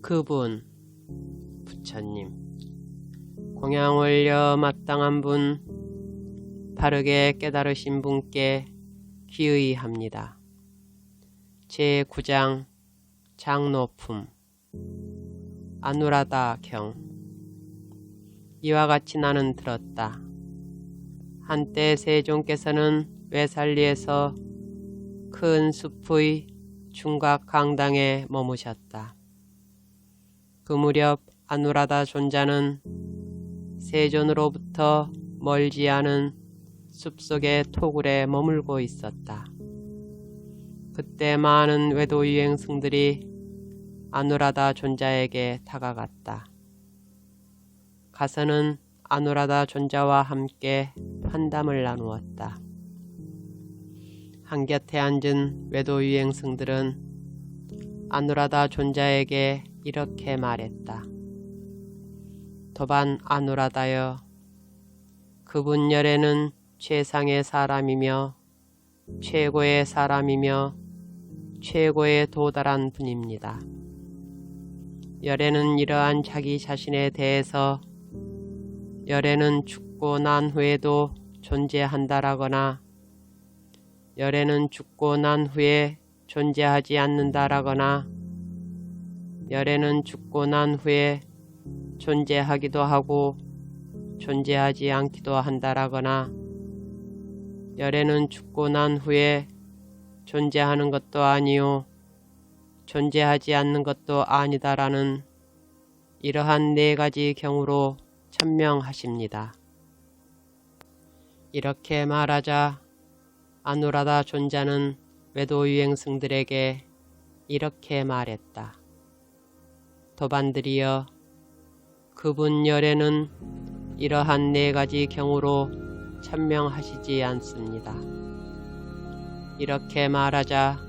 그분 부처님 공양 올려 마땅한 분 바르게 깨달으신 분께 귀의합니다. 제9장 장노품 아누라다 경 이와 같이 나는 들었다. 한때 세종께서는 외살리에서 큰 숲의 중각 강당에 머무셨다. 그 무렵 아누라다 존자는 세존으로부터 멀지 않은 숲속의 토굴에 머물고 있었다. 그때 많은 외도 유행승들이 아누라다 존자에게 다가갔다. 가서는 아누라다 존자와 함께 환담을 나누었다. 한곁에 앉은 외도 유행승들은 아누라다 존자에게 이렇게 말했다. 도반 아누라다여 그분 열에는 최상의 사람이며 최고의 사람이며 최고에 도달한 분입니다. 열에는 이러한 자기 자신에 대해서 열에는 죽고 난 후에도 존재한다라거나 열에는 죽고 난 후에 존재하지 않는다라거나 열에는 죽고 난 후에 존재하기도 하고 존재하지 않기도 한다라거나 열에는 죽고 난 후에 존재하는 것도 아니요 존재하지 않는 것도 아니다라는 이러한 네 가지 경우로 천명하십니다. 이렇게 말하자 아누라다 존자는 외도 유행승들에게 이렇게 말했다. 도반들이여 그분 열에는 이러한 네 가지 경우로 천명하시지 않습니다. 이렇게 말하자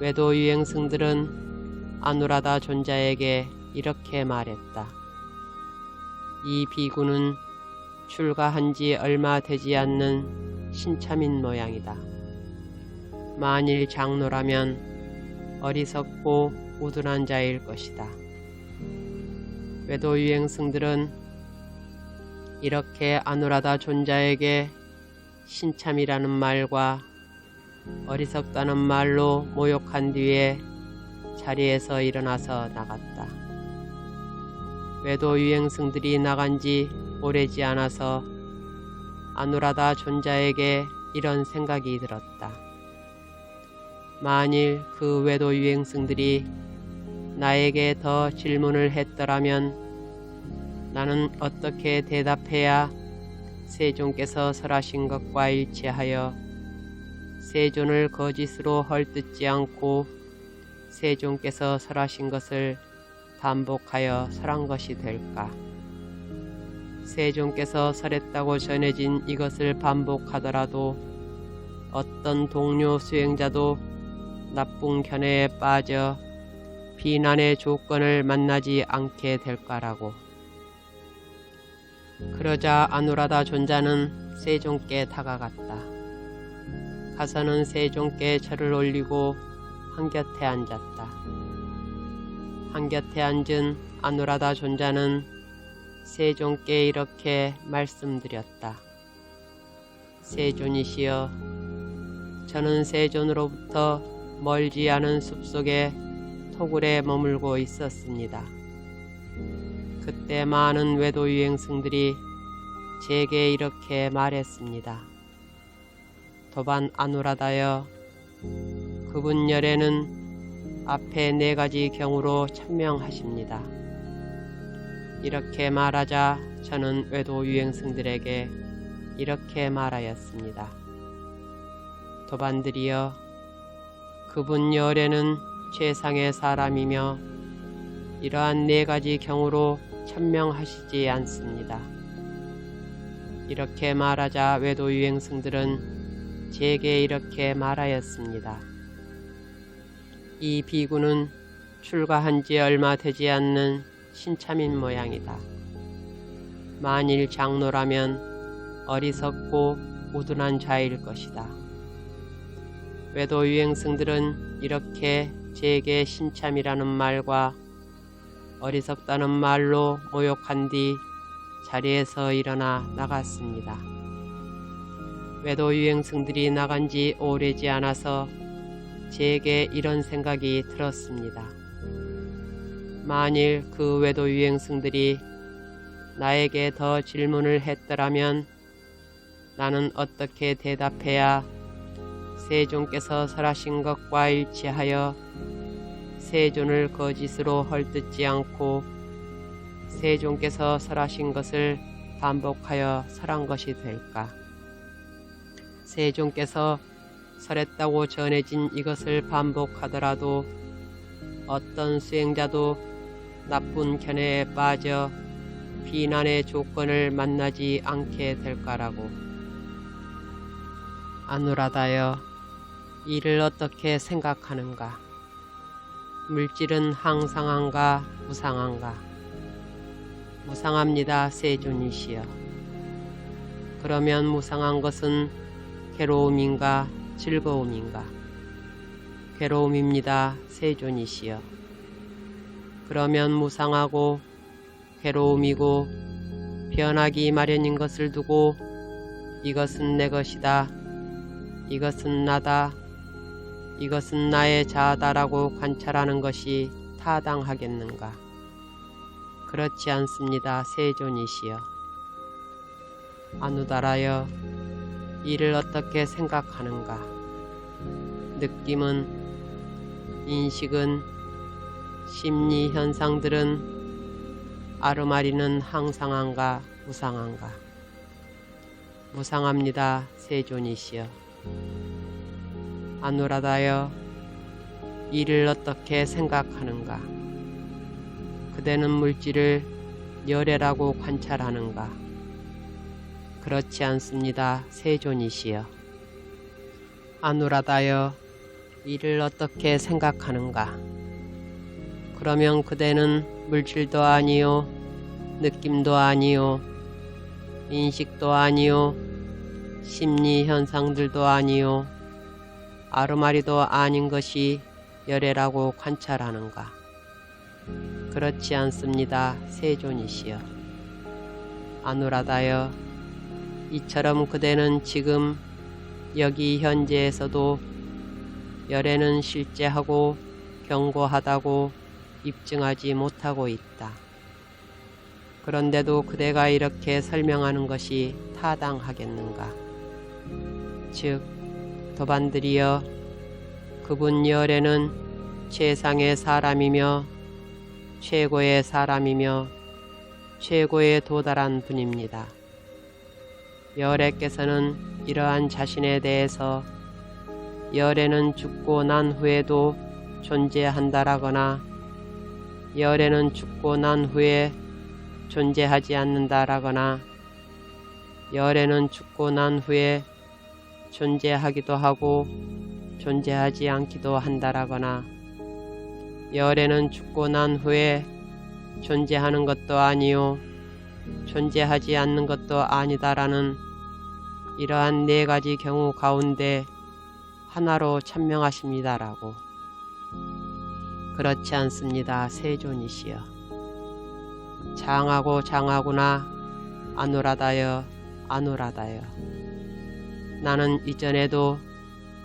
외도 유행승들은 아누라다 존자에게 이렇게 말했다. 이 비구는 출가한 지 얼마 되지 않는 신참인 모양이다. 만일 장로라면 어리석고 우둔한 자일 것이다. 외도 유행승들은 이렇게 아누라다 존자에게 신참이라는 말과 어리석다는 말로 모욕한 뒤에 자리에서 일어나서 나갔다. 외도 유행승들이 나간 지 오래지 않아서 아누라다 존자에게 이런 생각이 들었다. 만일 그 외도 유행승들이 나에게 더 질문을 했더라면 나는 어떻게 대답해야 세존께서 설하신 것과 일치하여 세존을 거짓으로 헐뜯지 않고 세존께서 설하신 것을 반복하여 설한 것이 될까? 세존께서 설했다고 전해진 이것을 반복하더라도 어떤 동료 수행자도 나쁜 견해에 빠져 비난의 조건을 만나지 않게 될까라고. 그러자 아누라다 존자는 세종께 다가갔다. 가서는 세종께 절을 올리고 한곁에 앉았다. 한곁에 앉은 아누라다 존자는 세종께 이렇게 말씀드렸다. 세존이시여, 저는 세존으로부터 멀지 않은 숲속에 토굴에 머물고 있었습니다. 그때 많은 외도 유행승들이 제게 이렇게 말했습니다. 도반 아누라다여 그분 열에는 앞에 네 가지 경우로 천명하십니다. 이렇게 말하자 저는 외도 유행승들에게 이렇게 말하였습니다. 도반들이여 그분 열에는 최상의 사람이며 이러한 네 가지 경우로 천명하시지 않습니다. 이렇게 말하자 외도 유행승들은 제게 이렇게 말하였습니다. 이 비구는 출가한 지 얼마 되지 않는 신참인 모양이다. 만일 장로라면 어리석고 우둔한 자일 것이다. 외도 유행승들은 이렇게 제게 신참이라는 말과 어리석다는 말로 모욕한 뒤 자리에서 일어나 나갔습니다. 외도 유행승들이 나간 지 오래지 않아서 제게 이런 생각이 들었습니다. 만일 그 외도 유행승들이 나에게 더 질문을 했더라면 나는 어떻게 대답해야 세존께서 설하신 것과 일치하여 세존을 거짓으로 헐뜯지 않고 세존께서 설하신 것을 반복하여 설한 것이 될까? 세존께서 설했다고 전해진 이것을 반복하더라도 어떤 수행자도 나쁜 견해에 빠져 비난의 조건을 만나지 않게 될까라고. 아누라다여, 이를 어떻게 생각하는가? 물질은 항상한가, 무상한가? 무상합니다, 세존이시여. 그러면 무상한 것은 괴로움인가, 즐거움인가? 괴로움입니다, 세존이시여. 그러면 무상하고 괴로움이고 변하기 마련인 것을 두고 이것은 내 것이다. 이것은 나다. 이것은 나의 자아다라고 관찰하는 것이 타당하겠는가? 그렇지 않습니다. 세존이시여. 아누다라여, 이를 어떻게 생각하는가? 느낌은, 인식은, 심리 현상들은 아르마리는 항상한가 무상한가? 무상합니다. 세존이시여. 아누라다여 이를 어떻게 생각하는가? 그대는 물질을 열애라고 관찰하는가? 그렇지 않습니다. 세존이시여. 아누라다여 이를 어떻게 생각하는가? 그러면 그대는 물질도 아니요, 느낌도 아니요, 인식도 아니요, 심리 현상들도 아니요, 아르마리도 아닌 것이 열애라고 관찰하는가? 그렇지 않습니다. 세존이시여. 아누라다여, 이처럼 그대는 지금 여기 현재에서도 열애는 실제하고 견고하다고 입증하지 못하고 있다. 그런데도 그대가 이렇게 설명하는 것이 타당하겠는가? 즉, 도반들이여, 그분 열애는 최상의 사람이며 최고의 사람이며 최고에 도달한 분입니다. 열애께서는 이러한 자신에 대해서 열애는 죽고 난 후에도 존재한다라거나 열애는 죽고 난 후에 존재하지 않는다라거나 열애는 죽고 난 후에 존재하기도 하고 존재하지 않기도 한다라거나 열애는 죽고 난 후에 존재하는 것도 아니요 존재하지 않는 것도 아니다라는 이러한 네 가지 경우 가운데 하나로 천명하십니다라고 그렇지 않습니다. 세존이시여 장하고 장하구나 아누라다여 아누라다여 나는 이전에도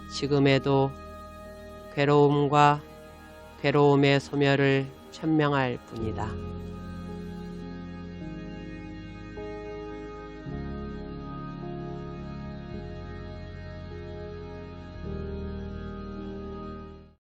지금에도 괴로움과 괴로움의 소멸을 천명할 뿐이다.